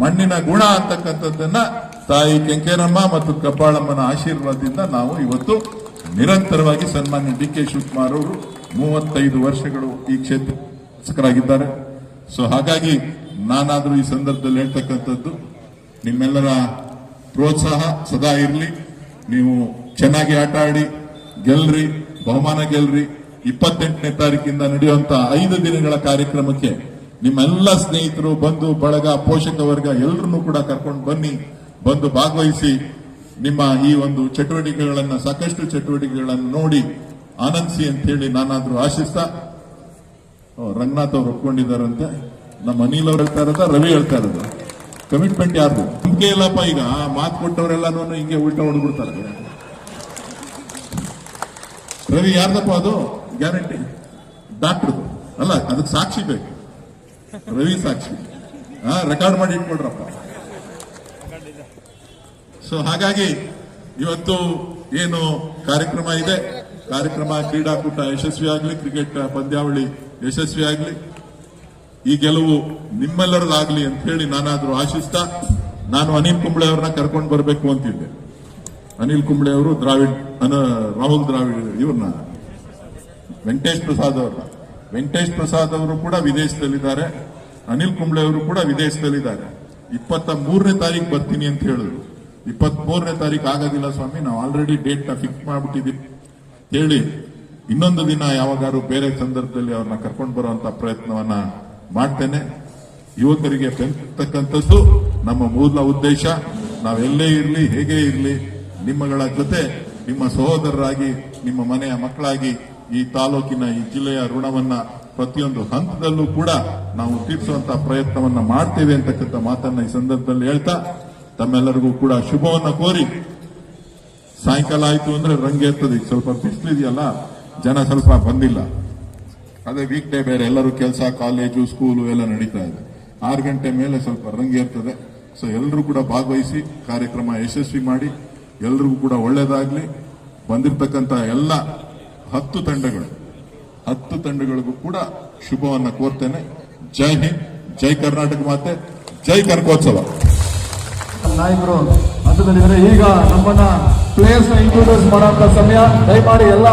ಮಣ್ಣಿನ ಗುಣ ಅಂತಕ್ಕಂಥದ್ದನ್ನ ತಾಯಿ ಕೆಂಕೇರಮ್ಮ ಮತ್ತು ಕಬ್ಬಾಳಮ್ಮನ ಆಶೀರ್ವಾದದಿಂದ ನಾವು ಇವತ್ತು ನಿರಂತರವಾಗಿ ಸನ್ಮಾನ್ಯ ಡಿ ಕೆ ಶಿವಕುಮಾರ್ ಅವರು ಮೂವತ್ತೈದು ವರ್ಷಗಳು ಈ ಕ್ಷೇತ್ರ ಶಾಸಕರಾಗಿದ್ದಾರೆ ಸೊ ಹಾಗಾಗಿ ನಾನಾದರೂ ಈ ಸಂದರ್ಭದಲ್ಲಿ ಹೇಳ್ತಕ್ಕಂಥದ್ದು, ನಿಮ್ಮೆಲ್ಲರ ಪ್ರೋತ್ಸಾಹ ಸದಾ ಇರಲಿ. ನೀವು ಚೆನ್ನಾಗಿ ಆಟ ಆಡಿ, ಗೆಲ್ರಿ, ಬಹುಮಾನ ಗೆಲ್ರಿ. ಇಪ್ಪತ್ತೆಂಟನೇ ತಾರೀಕಿಂದ ನಡೆಯುವಂತಹ ಐದು ದಿನಗಳ ಕಾರ್ಯಕ್ರಮಕ್ಕೆ ನಿಮ್ಮೆಲ್ಲ ಸ್ನೇಹಿತರು, ಬಂಧು, ಬಳಗ, ಪೋಷಕ ವರ್ಗ ಎಲ್ಲರನ್ನೂ ಕೂಡ ಕರ್ಕೊಂಡು ಬನ್ನಿ, ಬಂದು ಭಾಗವಹಿಸಿ. ನಿಮ್ಮ ಈ ಒಂದು ಚಟುವಟಿಕೆಗಳನ್ನ, ಸಾಕಷ್ಟು ಚಟುವಟಿಕೆಗಳನ್ನು ನೋಡಿ ಆನಂದಿಸಿ ಅಂತ ಹೇಳಿ ನಾನಾದ್ರೂ ಆಶಿಸ್ತಾ ರಂಗನಾಥ್ ಅವ್ರು ಒಪ್ಕೊಂಡಿದ್ದಾರಂತೆ. ನಮ್ಮ ಅನಿಲ್ ಅವ್ರು ಹೇಳ್ತಾ ಇರೋದ, ರವಿ ಹೇಳ್ತಾ ಇರೋದು. ಕಮಿಟ್ಮೆಂಟ್ ಯಾರ್ದು? ಹಿಂಗೆ ಇಲ್ಲಪ್ಪ ಈಗ ಮಾತು ಕೊಟ್ಟವರೆಲ್ಲಾನು ಹಿಂಗೆ ಉಲ್ಟಾ ಹೊಡ್ಬಿಡ್ತಾರೆ ರವಿ ಯಾರ್ದಪ್ಪ ಅದು? ಗ್ಯಾರಂಟಿ. ಡಾಕ್ಟರ್. ಅಲ್ಲ, ಅದಕ್ಕೆ ಸಾಕ್ಷಿ ಬೇಕು. ರವಿ ಸಾಕ್ಷಿ. ಹಾ ರೆಕಾರ್ಡ್ ಮಾಡಿ ಇಟ್ಕೊಡ್ರಪ್ಪ. ಸೊ ಹಾಗಾಗಿ ಇವತ್ತು ಏನು ಕಾರ್ಯಕ್ರಮ ಇದೆ. ಕಾರ್ಯಕ್ರಮ ಕ್ರೀಡಾಕೂಟ ಯಶಸ್ವಿ ಆಗಲಿ ಕ್ರಿಕೆಟ್ ಪಂದ್ಯಾವಳಿ ಯಶಸ್ವಿ ಆಗಲಿ ಈ ಗೆಲುವು ನಿಮ್ಮೆಲ್ಲರದಾಗ್ಲಿ ಅಂತ ಹೇಳಿ ನಾನಾದ್ರೂ ಆಶಿಸ್ತಾ, ನಾನು ಅನಿಲ್ ಕುಂಬ್ಳೆ ಅವ್ರನ್ನ ಕರ್ಕೊಂಡು ಬರಬೇಕು ಅಂತಿದ್ದೆ. ಅನಿಲ್ ಕುಂಬ್ಳೆ ಅವರು ದ್ರಾವಿಡ್, ಅನ, ರಾಹುಲ್ ದ್ರಾವಿಡ್ ಇವ್ರನ್ನ. ವೆಂಕಟೇಶ್ ಪ್ರಸಾದ್ ಅವ್ರನ್ನ. ವೆಂಕಟೇಶ್ ಪ್ರಸಾದ್ ಅವರು ಕೂಡ ವಿದೇಶದಲ್ಲಿದ್ದಾರೆ. ಅನಿಲ್ ಕುಂಬ್ಳೆ ಅವರು ಕೂಡ ವಿದೇಶದಲ್ಲಿದ್ದಾರೆ. ಇಪ್ಪತ್ತ ಮೂರನೇ ತಾರೀಕು ಬರ್ತೀನಿ ಅಂತ ಹೇಳಿದ್ರು. ಇಪ್ಪತ್ತ್ ಮೂರನೇ ತಾರೀಕು ಆಗೋದಿಲ್ಲ ಸ್ವಾಮಿ, ನಾವು ಆಲ್ರೆಡಿ ಡೇಟ್ ಫಿಕ್ಸ್ ಮಾಡಿಬಿಟ್ಟಿದ್ದೀವಿ. ಹೇಳಿ, ಇನ್ನೊಂದು ದಿನ ಯಾವಾಗಾದ್ರೂ ಬೇರೆ ಸಂದರ್ಭದಲ್ಲಿ ಅವ್ರನ್ನ ಕರ್ಕೊಂಡು ಬರುವಂತ ಪ್ರಯತ್ನವನ್ನ ಮಾಡ್ತೇನೆ. ಯುವಕರಿಗೆ ಬೆಂತಕ್ಕಂಥದ್ದು ನಮ್ಮ ಮೂಲ ಉದ್ದೇಶ. ನಾವೆಲ್ಲೇ ಇರಲಿ, ಹೇಗೆ ಇರಲಿ, ನಿಮ್ಮಗಳ ಜೊತೆ ನಿಮ್ಮ ಸಹೋದರರಾಗಿ, ನಿಮ್ಮ ಮನೆಯ ಮಕ್ಕಳಾಗಿ ಈ ತಾಲೂಕಿನ ಈ ಜಿಲ್ಲೆಯ ಋಣವನ್ನ ಪ್ರತಿಯೊಂದು ಹಂತದಲ್ಲೂ ಕೂಡ ನಾವು ತೀರಿಸುವಂತ ಪ್ರಯತ್ನವನ್ನ ಮಾಡ್ತೇವೆ ಅಂತಕ್ಕಂಥ ಮಾತನ್ನ ಈ ಸಂದರ್ಭದಲ್ಲಿ ಹೇಳ್ತಾ, ತಮ್ಮೆಲ್ಲರಿಗೂ ಕೂಡ ಶುಭವನ್ನ ಕೋರಿ. ಸಾಯಂಕಾಲ ಆಯ್ತು ಅಂದ್ರೆ ರಂಗೆ ಇರ್ತದೆ ಸ್ವಲ್ಪ ಬಿಸಿಲಿದೆಯಲ್ಲ ಜನ ಸ್ವಲ್ಪ ಬಂದಿಲ್ಲ. ಅದೇ ವೀಕ್ ಡೇ ಬೇರೆ ಎಲ್ಲರೂ ಕೆಲಸ ಕಾಲೇಜು ಸ್ಕೂಲು ಎಲ್ಲ ನಡೀತಾ ಇದೆ. ಆರು ಗಂಟೆ ಮೇಲೆ ಸ್ವಲ್ಪ ರಂಗೇರ್ತದೆ ಸೊ ಎಲ್ಲರೂ ಕೂಡ ಭಾಗವಹಿಸಿ ಕಾರ್ಯಕ್ರಮ ಯಶಸ್ವಿ ಮಾಡಿ, ಎಲ್ರಿಗೂ ಕೂಡ ಒಳ್ಳೇದಾಗ್ಲಿ. ಬಂದಿರತಕ್ಕಂತ ಎಲ್ಲ ಹತ್ತು ತಂಡಗಳು. ಹತ್ತು ತಂಡಗಳಿಗೂ ಕೂಡ ಶುಭವನ್ನ ಕೋರ್ತೇನೆ. ಜೈ ಹಿಂದ್, ಜೈ ಕರ್ನಾಟಕ ಮಾತೆ, ಜೈ ಕನಕೋತ್ಸವ ನಾಯಕರು ಹಂತದಲ್ಲಿದ್ದಾರೆ ಈಗ ನಮ್ಮನ್ನ ಪ್ಲೇಸ್ ಇಂಟ್ರೊಡ್ಯೂಸ್ ಮಾಡುವಂತ ಸಮಯ. ದಯಮಾಡಿ ಎಲ್ಲ